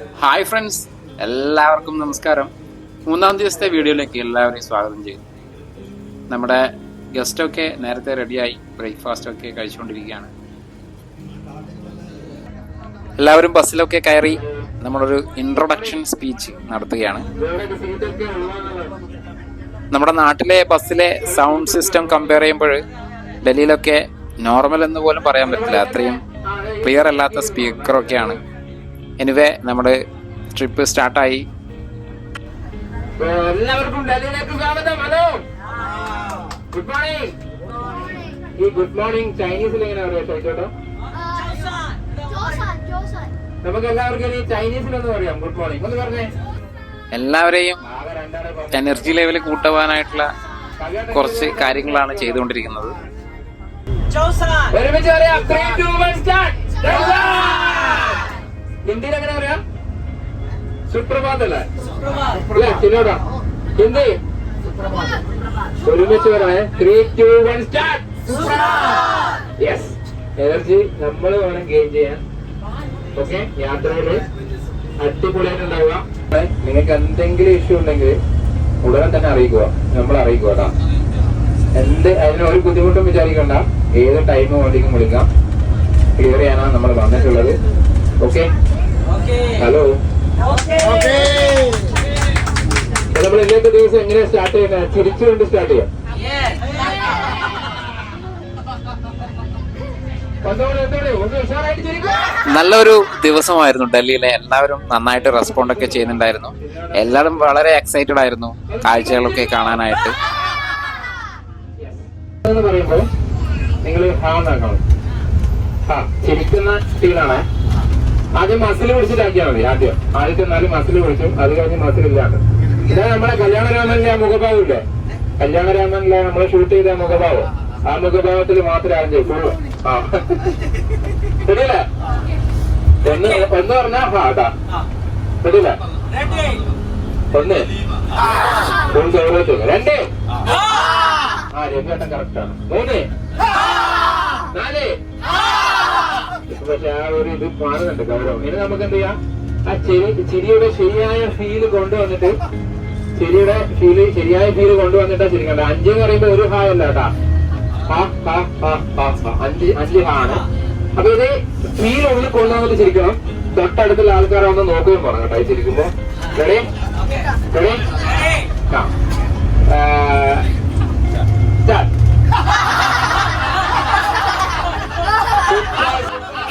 Hi friends എല്ലാവർക്കും നമസ്കാരം. മൂന്നാം ദിവസത്തെ വീഡിയോയിലേക്ക് എല്ലാവരെയും സ്വാഗതം ചെയ്യുന്നു. നമ്മുടെ ഗസ്റ്റൊക്കെ നേരത്തെ റെഡിയായി ബ്രേക്ക്ഫാസ്റ്റ് ഒക്കെ കഴിച്ചുകൊണ്ടിരിക്കുകയാണ്. എല്ലാവരും ബസ്സിലൊക്കെ കയറി നമ്മളൊരു ഇൻട്രൊഡക്ഷൻ സ്പീച്ച് നടത്തുകയാണ്. നമ്മുടെ നാട്ടിലെ ബസ്സിലെ സൗണ്ട് സിസ്റ്റം കമ്പയർ ചെയ്യുമ്പോൾ ഡൽഹിയിലൊക്കെ നോർമൽ എന്ന് പോലും പറയാൻ പറ്റില്ല. അത്രയും ക്ലിയർ അല്ലാത്ത സ്പീക്കറൊക്കെയാണ് എനിവേ നമ്മുടെ ട്രിപ്പ് സ്റ്റാർട്ടായി എല്ലാവർക്കും ഡൽഹിയിലേക്ക് സ്വാഗതം. ഹലോ. ഗുഡ് മോർണിംഗ് ഈ ഗുഡ് മോർണിംഗ് ചൈനീസിൽ എങ്ങനെ പറയാ? ചോദിച്ചോട്ടോ ജോസൻ ജോസൻ നമുക്ക് എല്ലാവർക്കും ഈ ചൈനീസിൽ ഒന്ന് പറയാം. ഗുഡ് മോർണിംഗ് ഒന്ന് പറഞ്ഞേ. എല്ലാവരെയും. എനർജി ലെവൽ കൂട്ടുവാനായിട്ടുള്ള കുറച്ച് കാര്യങ്ങളാണ് ചെയ്തുകൊണ്ടിരിക്കുന്നത്. ഒരുമിച്ച് പറയാം. ത്രീ ടു വൺ സ്റ്റാർട്ട് സുപ്രഭാത് അല്ലേ? ചിന്നോടാ ഹിന്ദി ഒരുമിച്ച് പറയാം three two one start yes energy നമ്മൾ വേണം ഗെയിൻ ചെയ്യാൻ. ഓക്കെ യാത്രയിൽ അടിപൊളിയായിട്ടുണ്ടാവുക. നിങ്ങൾക്ക് എന്തെങ്കിലും ഇഷ്യൂ ഉണ്ടെങ്കിൽ ഉടനെ തന്നെ അറിയിക്കുക. നമ്മൾ അറിയിക്കുക കേട്ടോ. എന്ത് അതിന് ഒരു ബുദ്ധിമുട്ടും വിചാരിക്കണ്ട. ഏത് ടൈം വേണ്ടിക്കും വിളിക്കാം. ക്ലിയർ ചെയ്യാനാണ് നമ്മൾ വന്നിട്ടുള്ളത്. ഓക്കെ ഹലോ നമ്മൾ ഇന്നത്തെ ദിവസം എങ്ങനെയാ സ്റ്റാർട്ട് ചെയ്യുന്നത് ചിരിച്ചുകൊണ്ട് സ്റ്റാർട്ട് ചെയ്യാം. നല്ലൊരു ദിവസമായിരുന്നു ഡൽഹിയിലെ എല്ലാവരും നന്നായിട്ട് റെസ്പോണ്ട് ഒക്കെ ചെയ്യുന്നുണ്ടായിരുന്നു. എല്ലാവരും വളരെ എക്സൈറ്റഡ് ആയിരുന്നു കാഴ്ചകളൊക്കെ കാണാനായിട്ട്. നിങ്ങൾ ചിരിക്കുന്ന ഫീലാണ് ആദ്യം മസിൽ പിടിച്ചിട്ടാക്കിയാൽ മതി ആദ്യം. ആദ്യത്തെ നാല് മസിൽ പിടിച്ചു അത് കഴിഞ്ഞ് മസിൽ ഇല്ലാണ്ട് ഇതാ നമ്മളെ കല്യാണരാമനിലെ ആ മുഖഭാവം ഇല്ലേ? കല്യാണരാമനിലെ നമ്മളെ ഷൂട്ട് ചെയ്ത മുഖഭാവം. ആ മുഖഭാവത്തിൽ മാത്രമേ ആദ്യം ചെയ്യൂ ആ. ഒന്ന് ഒന്ന് പറഞ്ഞാ ഹാ അതാ ശരിയല്ലേ ഒന്ന്. ഫുൾ ഗൗരവത്തിൽ രണ്ട്. ആ രവിയേട്ടൻ കറക്റ്റ് ആണ്. മൂന്ന്. പക്ഷെ ആ ഒരു ഇത് മാറുന്നുണ്ട് ഗൗരവം. ഇനി നമുക്ക് എന്ത് ചെയ്യാം ആ ചെരി ചിരിയുടെ ശരിയായ ഫീൽ കൊണ്ടുവന്നിട്ട് ചിരിയുടെ ഫീൽ ശരിയായ ഫീൽ കൊണ്ടുവന്നിട്ടാ ചിരിക്കണ്ട? അഞ്ച് എന്ന് പറയുമ്പോ ഒരു ഹാ അല്ല കേട്ടാ. അഞ്ച് അഞ്ച് ഹാ ആണ്. അപ്പൊ ഇത് ഫീൽ ഉള്ളിൽ കൊണ്ടുവന്നിട്ട് ചിരിക്കണം. തൊട്ടടുത്തുള്ള ആൾക്കാരെ ഒന്ന് നോക്കുകയും പറഞ്ഞു കേട്ടോ ചിരിക്കുമ്പോ. റെഡി റെഡി ആ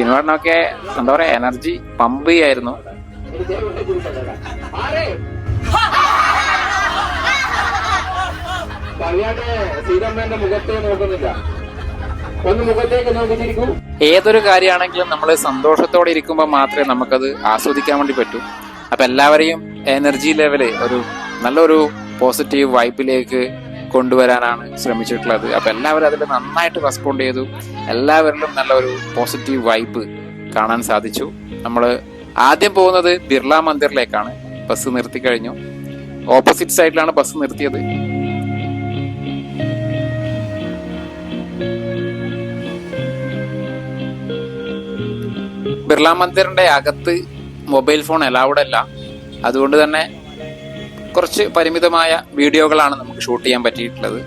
ഷീനുവാടിനൊക്കെ എന്താ പറയാ എനർജി പമ്പ് ചെയ്യായിരുന്നു. നോക്കുന്നില്ല ഏതൊരു കാര്യമാണെങ്കിലും നമ്മൾ സന്തോഷത്തോടെ ഇരിക്കുമ്പോൾ മാത്രമേ നമുക്കത് ആസ്വദിക്കാൻ വേണ്ടി പറ്റൂ. അപ്പൊ എല്ലാവരെയും എനർജി ലെവൽ ഒരു നല്ലൊരു പോസിറ്റീവ് വൈബിലേക്ക് കൊണ്ടുവരാനാണ് ശ്രമിച്ചിട്ടുള്ളത്. അപ്പൊ എല്ലാവരും അതിൽ നന്നായിട്ട് റെസ്പോണ്ട് ചെയ്തു. എല്ലാവരിലും നല്ല ഒരു പോസിറ്റീവ് വൈബ് കാണാൻ സാധിച്ചു. നമ്മൾ ആദ്യം പോകുന്നത് ബിർള മന്ദിറിലേക്കാണ്. ബസ് നിർത്തി കഴിഞ്ഞു. ഓപ്പോസിറ്റ് സൈഡിലാണ് ബസ് നിർത്തിയത്. ബിർള മന്ദിറിന്റെ അകത്ത് മൊബൈൽ ഫോൺ അലൗഡ് അല്ല. അതുകൊണ്ട് തന്നെ കുറച്ച് പരിമിതമായ വീഡിയോകളാണ് നമുക്ക് ഷൂട്ട് ചെയ്യാൻ പറ്റിയിട്ടുള്ളത്.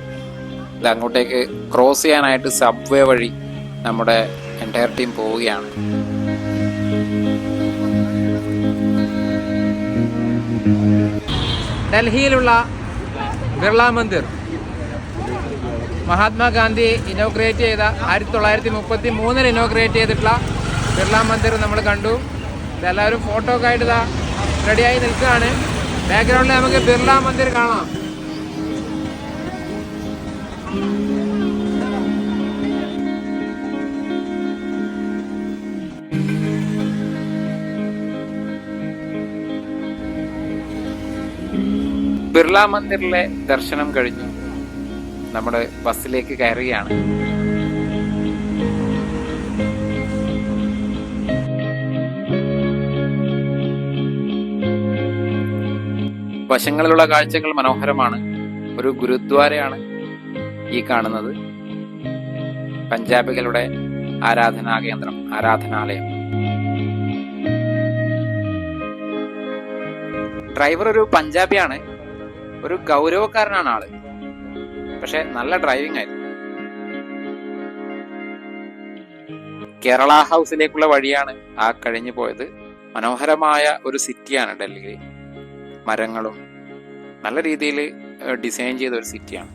അങ്ങോട്ടേക്ക് ക്രോസ് ചെയ്യാനായിട്ട് സബ്വേ വഴി നമ്മുടെ എന്റയർ ടീം പോവുകയാണ്. ഡൽഹിയിലുള്ള ബിർള മന്ദിർ. മഹാത്മാഗാന്ധി ഇനോഗ്രേറ്റ് ചെയ്ത ആയിരത്തി തൊള്ളായിരത്തി മുപ്പത്തി മൂന്നിൽ ഇനോഗ്രേറ്റ് ചെയ്തിട്ടുള്ള ബിർള മന്ദിർ നമ്മൾ കണ്ടു. ഇതെല്ലാവരും ഫോട്ടോ ആയിട്ട് റെഡിയായി നിൽക്കുകയാണ്. ബാക്ക്ഗ്രൗണ്ടിൽ നമുക്ക് ബിർള മന്ദിർ കാണാം. ബിർള മന്ദിറിലെ ദർശനം കഴിഞ്ഞു നമ്മുടെ ബസ്സിലേക്ക് കയറുകയാണ്. വശങ്ങളിലുള്ള കാഴ്ചകൾ മനോഹരമാണ്. ഒരു ഗുരുദ്വാരയാണ് ഈ കാണുന്നത്. പഞ്ചാബികളുടെ ആരാധനാ കേന്ദ്രം ആരാധനാലയം. ഡ്രൈവർ ഒരു പഞ്ചാബിയാണ്. ഒരു ഗൗരവക്കാരനാണ് ആൾ. പക്ഷെ നല്ല ഡ്രൈവിംഗ് ആയിരുന്നു. കേരള ഹൗസിലേക്കുള്ള വഴിയാണ് ആ കഴിഞ്ഞു പോയത് മനോഹരമായ ഒരു സിറ്റിയാണ് ഡൽഹി. മരങ്ങളും നല്ല രീതിയിൽ ഡിസൈൻ ചെയ്ത ഒരു സിറ്റിയാണ്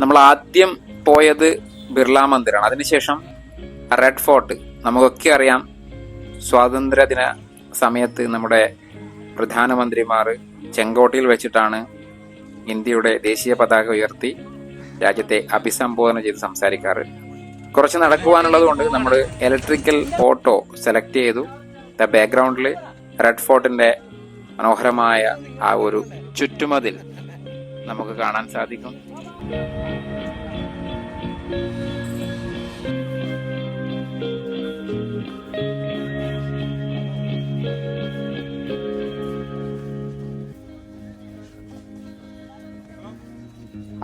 നമ്മൾ ആദ്യം പോയത് ബിർള മന്ദിറാണ് അതിനുശേഷം റെഡ് ഫോർട്ട്. നമുക്കൊക്കെ അറിയാം സ്വാതന്ത്ര്യദിന സമയത്ത് നമ്മുടെ പ്രധാനമന്ത്രിമാർ ചെങ്കോട്ടയിൽ വെച്ചിട്ടാണ് ഇന്ത്യയുടെ ദേശീയ പതാക ഉയർത്തി രാജ്യത്തെ അഭിസംബോധന ചെയ്ത് സംസാരിക്കാറ്. കുറച്ച് നടക്കുവാനുള്ളത് കൊണ്ട് നമ്മൾ ഇലക്ട്രിക്കൽ ഓട്ടോ സെലക്ട് ചെയ്തു. ദ ബാക്ക്ഗ്രൗണ്ടിൽ റെഡ് ഫോർട്ടിന്റെ മനോഹരമായ ആ ഒരു ചുറ്റുമതിൽ നമുക്ക് കാണാൻ സാധിക്കും.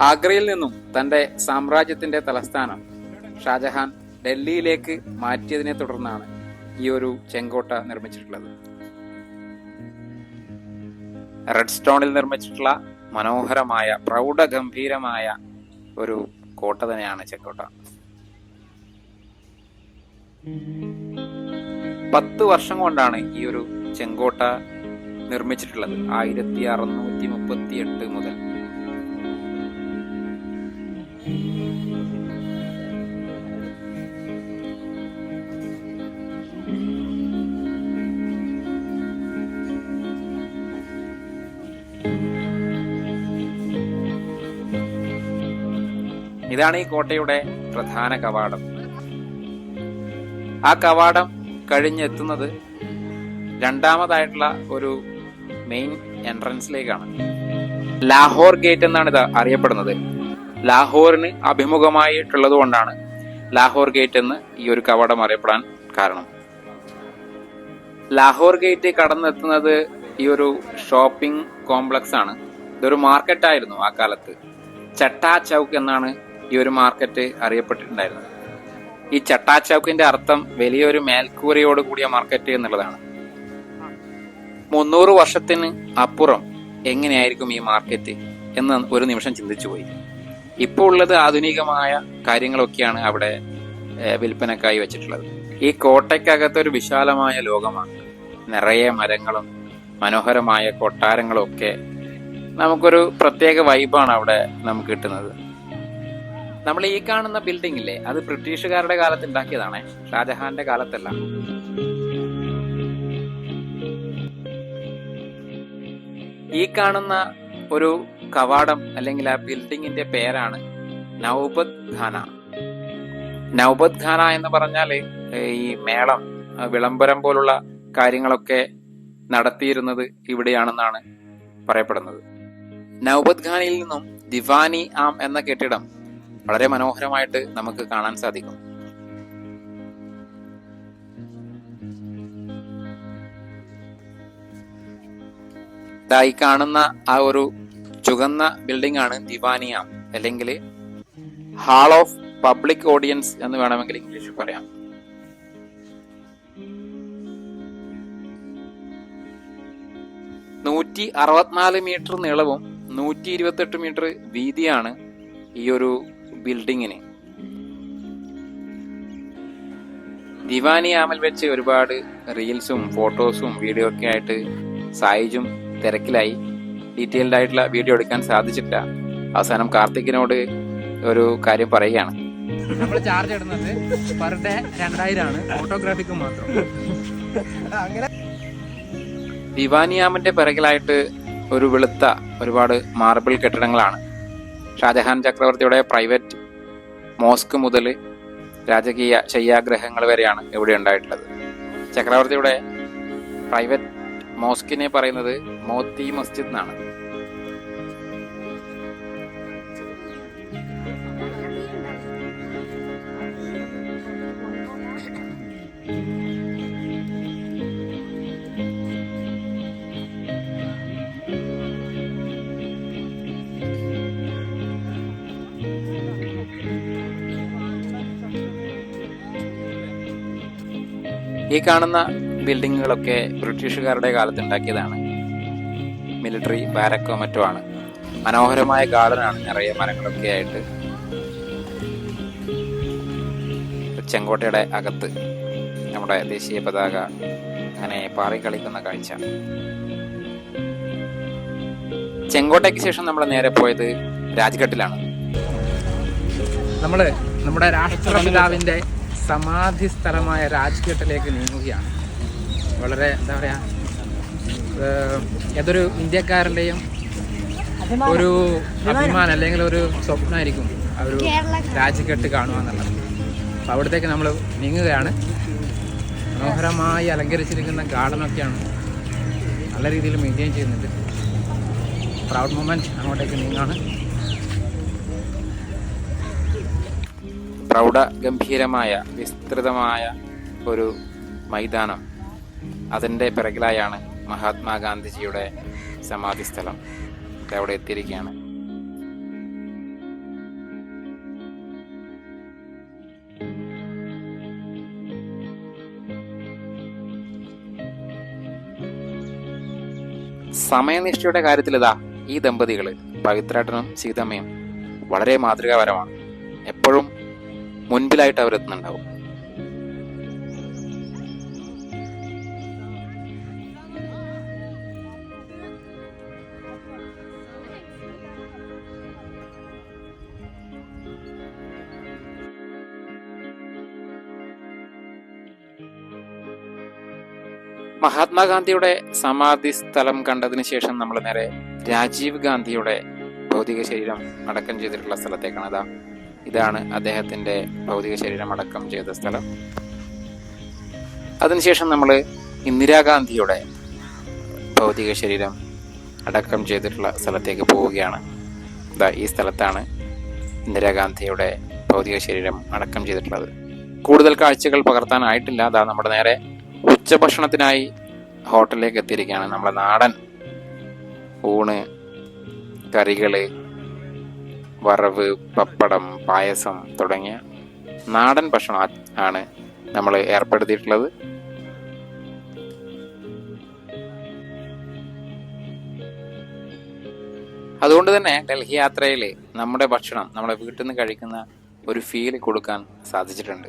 ആഗ്രയിൽ നിന്നും തന്റെ സാമ്രാജ്യത്തിന്റെ തലസ്ഥാനം ഷാജഹാൻ ഡൽഹിയിലേക്ക് മാറ്റിയതിനെ തുടർന്നാണ് ഈ ഒരു ചെങ്കോട്ട നിർമ്മിച്ചിട്ടുള്ളത്. റെഡ് സ്റ്റോണിൽ നിർമ്മിച്ചിട്ടുള്ള മനോഹരമായ പ്രൗഢഗംഭീരമായ ഒരു കോട്ട തന്നെയാണ് ചെക്കോട്ട. പത്ത് വർഷം കൊണ്ടാണ് ഈ ഒരു ചെങ്കോട്ട നിർമ്മിച്ചിട്ടുള്ളത്. ആയിരത്തി അറുന്നൂറ്റി മുപ്പത്തി എട്ട് മുതൽ. ഇതാണ് ഈ കോട്ടയുടെ പ്രധാന കവാടം. ആ കവാടം കഴിഞ്ഞെത്തുന്നത് രണ്ടാമതായിട്ടുള്ള ഒരു മെയിൻ എൻട്രൻസിലേക്കാണ് ലാഹോർ ഗേറ്റ് എന്നാണ് ഇത് അറിയപ്പെടുന്നത്. ലാഹോറിന് അഭിമുഖമായിട്ടുള്ളത് കൊണ്ടാണ് ലാഹോർ ഗേറ്റ് എന്ന് ഈ ഒരു കവാടം അറിയപ്പെടാൻ കാരണം. ലാഹോർ ഗേറ്റ് കടന്നെത്തുന്നത് ഈ ഒരു ഷോപ്പിംഗ് കോംപ്ലക്സ് ആണ്. ഇതൊരു മാർക്കറ്റായിരുന്നു ആ കാലത്ത്. ചട്ടാ ചൗക്ക് എന്നാണ് ഈ ഒരു മാർക്കറ്റ് അറിയപ്പെട്ടിട്ടുണ്ടായിരുന്നത് ഈ ചട്ടാച്ചൗക്കിന്റെ അർത്ഥം വലിയൊരു മേൽക്കൂരയോട് കൂടിയ മാർക്കറ്റ് എന്നുള്ളതാണ്. മുന്നൂറ് വർഷത്തിന് അപ്പുറം എങ്ങനെയായിരിക്കും ഈ മാർക്കറ്റ് എന്ന് ഒരു നിമിഷം ചിന്തിച്ചു പോയി. ഇപ്പോൾ ഉള്ളത് ആധുനികമായ കാര്യങ്ങളൊക്കെയാണ് അവിടെ വിൽപ്പനക്കായി വെച്ചിട്ടുള്ളത്. ഈ കോട്ടയ്ക്കകത്ത് ഒരു വിശാലമായ ലോകമാണ്. നിറയെ മരങ്ങളും മനോഹരമായ കൊട്ടാരങ്ങളും ഒക്കെ നമുക്കൊരു പ്രത്യേക വൈബാണ് അവിടെ നമുക്ക് കിട്ടുന്നത്. നമ്മൾ ഈ കാണുന്ന ബിൽഡിംഗ് ഇല്ലേ അത് ബ്രിട്ടീഷുകാരുടെ കാലത്ത് ഉണ്ടാക്കിയതാണ് ഷാജഹാന്റെ കാലത്തല്ല. ഈ കാണുന്ന ഒരു കവാടം അല്ലെങ്കിൽ ആ ബിൽഡിങ്ങിന്റെ പേരാണ് നൗബത് ഖാന. നൗബത് ഖാന എന്ന് പറഞ്ഞാൽ ഈ മേളം വിളംബരം പോലുള്ള കാര്യങ്ങളൊക്കെ നടത്തിയിരുന്നത് ഇവിടെയാണെന്നാണ് പറയപ്പെടുന്നത്. നൗബത് ഖാനയിൽ നിന്നും ദിവാനി ആം എന്ന കെട്ടിടം വളരെ മനോഹരമായിട്ട് നമുക്ക് കാണാൻ സാധിക്കും. ഈ കാണുന്ന ആ ഒരു ചുവന്ന ബിൽഡിംഗ് ആണ് ദിവാനിയ അല്ലെങ്കിൽ ഹാൾ ഓഫ് പബ്ലിക് ഓഡിയൻസ് എന്ന് വേണമെങ്കിൽ ഇംഗ്ലീഷിൽ പറയാം. നൂറ്റി അറുപത്തിനാല് മീറ്റർ നീളവും നൂറ്റി ഇരുപത്തെട്ട് മീറ്റർ വീതിയാണ് ഈ ഒരു ബിൽഡിങ്ങിന് ദിവാനി ആമൽ വെച്ച് ഒരുപാട് റീൽസും ഫോട്ടോസും വീഡിയോ ഒക്കെ ആയിട്ട് സായിജും തിരക്കിലായി. ഡീറ്റെയിൽഡ് ആയിട്ടുള്ള വീഡിയോ എടുക്കാൻ സാധിച്ചിട്ടില്ല. അവസാനം കാർത്തികിനോട് ഒരു കാര്യം പറയുകയാണ്. നമ്മൾ ചാർജ് ഇടുന്നത് പെർ ഡേ രണ്ടായിരം ആണ്. ഫോട്ടോഗ്രാഫിക്ക് മാത്രം. ദിവാനിയാമിന്റെ പിറകിലായിട്ട് ഒരു വെളുത്ത ഒരുപാട് മാർബിൾ കെട്ടിടങ്ങളാണ്. ഷാജഹാൻ ചക്രവർത്തിയുടെ പ്രൈവറ്റ് മോസ്ക് മുതൽ രാജകീയ ശയ്യാഗ്രഹങ്ങൾ വരെയാണ് ഇവിടെ ഉണ്ടായിട്ടുള്ളത്. ചക്രവർത്തിയുടെ പ്രൈവറ്റ് മോസ്കിനെ പറയുന്നത് മോത്തി മസ്ജിദ് എന്നാണ്. ഈ കാണുന്ന ബിൽഡിങ്ങുകളൊക്കെ ബ്രിട്ടീഷുകാരുടെ കാലത്ത് ഉണ്ടാക്കിയതാണ് മിലിറ്ററി ബാരക്കോ മറ്റോ ആണ് മനോഹരമായ ഗാർഡനാണ് നിറയെ മരങ്ങളൊക്കെ ആയിട്ട് ചെങ്കോട്ടയുടെ അകത്ത് നമ്മുടെ ദേശീയ പതാക അങ്ങനെ പാറി കളിക്കുന്ന കാഴ്ച. ചെങ്കോട്ടയ്ക്ക് ശേഷം നമ്മൾ നേരെ പോയത് രാജ്ഘട്ടിലാണ്. നമ്മൾ നമ്മുടെ രാഷ്ട്രപിതാവിന്റെ സമാധി സ്ഥലമായ രാജ്ഘട്ടിലേക്ക് നീങ്ങുകയാണ്. വളരെ എന്താ പറയുക ഏതൊരു ഇന്ത്യക്കാരന്റെയും ഒരു അഭിമാനം. അല്ലെങ്കിൽ ഒരു സ്വപ്നമായിരിക്കും ആ ഒരു രാജ്ഘട്ട് കാണുക എന്നുള്ളത്. അപ്പോൾ അവിടത്തേക്ക് നമ്മൾ നീങ്ങുകയാണ്. മനോഹരമായി അലങ്കരിച്ചിരിക്കുന്ന ഗാർഡനൊക്കെയാണ് നല്ല രീതിയിൽ മെയിന്റെയിൻ ചെയ്യുന്നുണ്ട്. പ്രൗഡ് മൊമെന്റ് അങ്ങോട്ടേക്ക് നീങ്ങാണ്. പ്രൗഢ ഗംഭീരമായ വിസ്തൃതമായ ഒരു മൈതാനം. അതിന്റെ പിറകിലായാണ് മഹാത്മാഗാന്ധിജിയുടെ സമാധി സ്ഥലം അവിടെ എത്തിയിരിക്കുകയാണ്. സമയനിഷ്ഠയുടെ കാര്യത്തിലിതാ ഈ ദമ്പതികൾ. പവിത്രേട്ടനും സീതമ്മയും വളരെ മാതൃകാപരമാണ്. എപ്പോഴും മുൻപിലായിട്ട് അവരെത്തുന്നുണ്ടാവും. മഹാത്മാഗാന്ധിയുടെ സമാധി സ്ഥലം കണ്ടതിന് ശേഷം നമ്മൾ നേരെ രാജീവ് ഗാന്ധിയുടെ ഭൗതിക ശരീരം അടക്കം ചെയ്തിട്ടുള്ള സ്ഥലത്തേക്കാണ്. അതാ ഇതാണ് അദ്ദേഹത്തിന്റെ ഭൗതിക ശരീരം അടക്കം ചെയ്ത സ്ഥലം. അതിനുശേഷം നമ്മൾ ഇന്ദിരാഗാന്ധിയുടെ ഭൗതിക ശരീരം അടക്കം ചെയ്തിട്ടുള്ള സ്ഥലത്തേക്ക് പോവുകയാണ്. ഈ സ്ഥലത്താണ് ഇന്ദിരാഗാന്ധിയുടെ ഭൗതിക ശരീരം അടക്കം ചെയ്തിട്ടുള്ളത്. കൂടുതൽ കാഴ്ചകൾ പകർത്താനായിട്ടില്ല. അതാ നമ്മുടെ നേരെ ഉച്ചഭക്ഷണത്തിനായി ഹോട്ടലിലേക്ക് എത്തിയിരിക്കുകയാണ് നമ്മുടെ നാടൻ ഊണ് കറികൾ വറവ് പപ്പടം പായസം തുടങ്ങിയ നാടൻ ഭക്ഷണം ആണ് നമ്മൾ ഏർപ്പെടുത്തിയിട്ടുള്ളത്. അതുകൊണ്ട് തന്നെ ഡൽഹി യാത്രയിൽ നമ്മുടെ ഭക്ഷണം നമ്മുടെ വീട്ടിൽ നിന്ന് കഴിക്കുന്ന ഒരു ഫീൽ കൊടുക്കാൻ സാധിച്ചിട്ടുണ്ട്.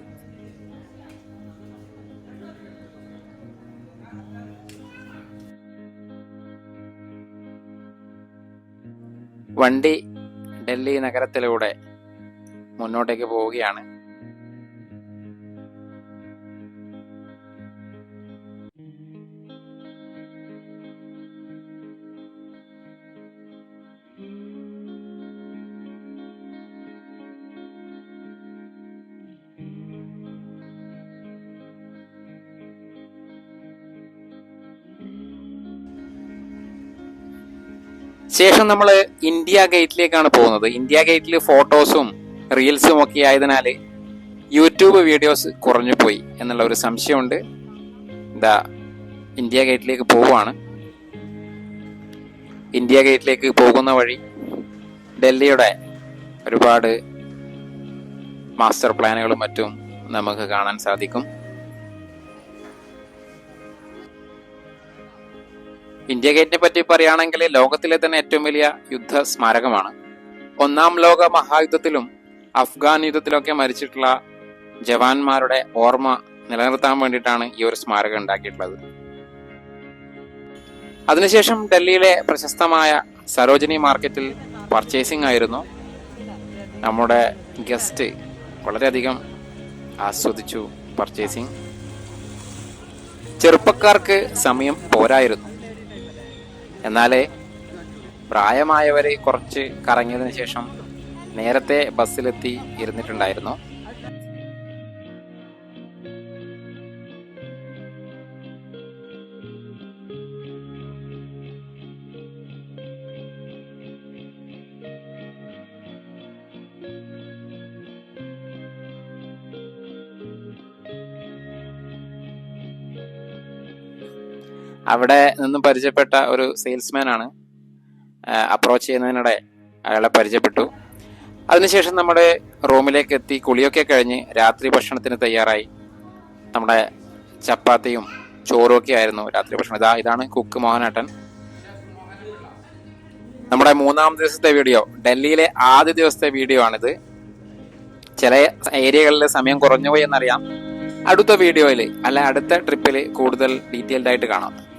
വണ്ടി ഡൽഹി നഗരത്തിലൂടെ മുന്നോട്ടേക്ക് പോവുകയാണ്. ശേഷം നമ്മൾ ഇന്ത്യ ഗേറ്റിലേക്കാണ് പോകുന്നത്. ഇന്ത്യ ഗേറ്റിൽ ഫോട്ടോസും റീൽസും ഒക്കെ ആയതിനാൽ യൂട്യൂബ് വീഡിയോസ് കുറഞ്ഞു പോയി എന്നുള്ള ഒരു സംശയമുണ്ട്. ഇതാ ഇന്ത്യ ഗേറ്റിലേക്ക് പോവുകയാണ്. ഇന്ത്യ ഗേറ്റിലേക്ക് പോകുന്ന വഴി ഡൽഹിയുടെ ഒരുപാട് മാസ്റ്റർ പ്ലാനുകളും മറ്റും നമുക്ക് കാണാൻ സാധിക്കും. ഇന്ത്യ ഗേറ്റിനെ പറ്റി പറയുകയാണെങ്കിൽ ലോകത്തിലെ തന്നെ ഏറ്റവും വലിയ യുദ്ധ സ്മാരകമാണ്. ഒന്നാം ലോക മഹായുദ്ധത്തിലും അഫ്ഗാൻ യുദ്ധത്തിലൊക്കെ മരിച്ചിട്ടുള്ള ജവാന്മാരുടെ ഓർമ്മ നിലനിർത്താൻ വേണ്ടിയിട്ടാണ് ഈ ഒരു സ്മാരകം ഉണ്ടാക്കിയിട്ടുള്ളത്. അതിനുശേഷം ഡൽഹിയിലെ പ്രശസ്തമായ സരോജിനി മാർക്കറ്റിൽ പർച്ചേസിംഗ് ആയിരുന്നു. നമ്മുടെ ഗസ്റ്റ് വളരെയധികം ആസ്വദിച്ചു പർച്ചേസിംഗ് ചെറുപ്പക്കാർക്ക് സമയം പോരായിരുന്നു. എന്നാലേ പ്രായമായവരെ കുറച്ച് കറങ്ങിയതിന് ശേഷം നേരത്തെ ബസ്സിലെത്തി ഇരുന്നിട്ടുണ്ടായിരുന്നു. അവിടെ നിന്നും പരിചയപ്പെട്ട ഒരു സെയിൽസ്മാൻ ആണ്. അപ്രോച്ച് ചെയ്യുന്നതിനിടെ അയാളെ പരിചയപ്പെട്ടു. അതിനുശേഷം നമ്മുടെ റൂമിലേക്ക് എത്തി കുളിയൊക്കെ കഴിഞ്ഞ് രാത്രി ഭക്ഷണത്തിന് തയ്യാറായി. നമ്മുടെ ചപ്പാത്തിയും ചോറും ഒക്കെ ആയിരുന്നു രാത്രി ഭക്ഷണം. ഇതാ ഇതാണ് കുക്ക് മോഹനേട്ടൻ. നമ്മുടെ മൂന്നാം ദിവസത്തെ വീഡിയോ ഡൽഹിയിലെ ആദ്യ ദിവസത്തെ വീഡിയോ ആണിത്. ചില ഏരിയകളിലെ സമയം കുറഞ്ഞുപോയി എന്നറിയാം. അടുത്ത വീഡിയോയിൽ അല്ല അടുത്ത ട്രിപ്പിൽ കൂടുതൽ ഡീറ്റെയിൽഡ് ആയിട്ട് കാണാം.